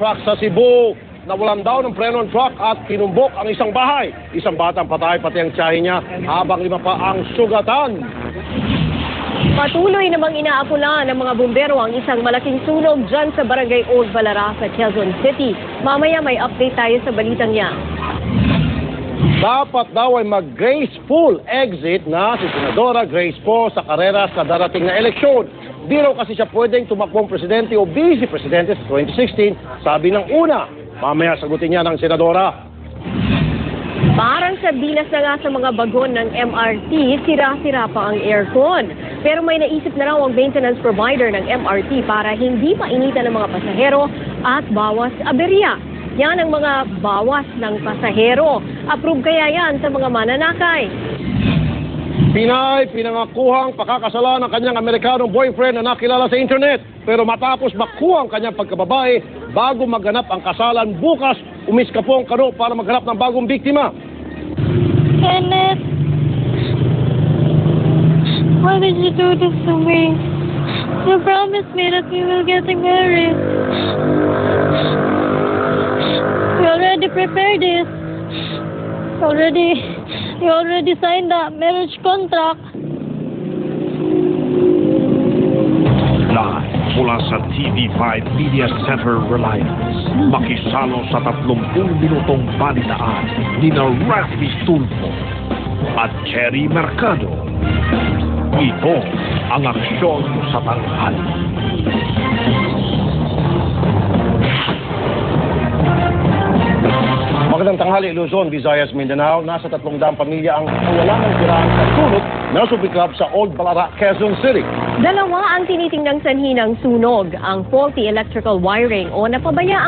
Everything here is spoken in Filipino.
truck sa Cebu. Nawalan daw ng preno ng truck at kinumbok ang isang bahay. Isang batang patay pati ang tiyahin niya habang lima pa ang sugatan. Patuloy namang inaapula ng mga bumbero ang isang malaking sunog dyan sa barangay Old Balara sa Quezon City. Mamaya may update tayo sa balitang yan. Dapat daw ay mag-graceful exit na si Senadora Grace Poe sa karera sa darating na eleksyon. Di raw kasi siya pwedeng tumakbong presidente o vice-presidente sa 2016, sabi ng una. Mamaya sagutin niya ng Senadora. Parang sa bilas na nga sa mga bagon ng MRT, sira-sira pa ang aircon. Pero may naisip na raw ang maintenance provider ng MRT para hindi painitan ng mga pasahero at bawas aberya. Yan ang mga bawas ng pasahero. Approve kaya yan sa mga mananakay. Pinay, pinangakuhang pakakasalan ng kanyang Amerikanong boyfriend na nakilala sa internet. Pero matapos makuha ang kanyang pagkababae, bago maganap ang kasalan bukas, umiska po ang kano para maghanap ng bagong biktima. Kenneth, why did you do this to me? You promised me that we will get married. We already prepared this. Already, you already signed the marriage contract. Live mula sa TV5 Media Center Reliance. Makisalo sa 30 minutong balitaan ni na Rafi Tulfo at Cherry Mercado. Ito ang aksyon sa tanghali. Tanghali, Luzon, Visayas, Mindanao. Nasa tatlong daang pamilya ang wala ng tirahan sa sulot ng Subi Club sa Old Balara, Quezon City. Dalawa ang tinitingnang sanhi ng sunog, ang faulty electrical wiring o napabayaan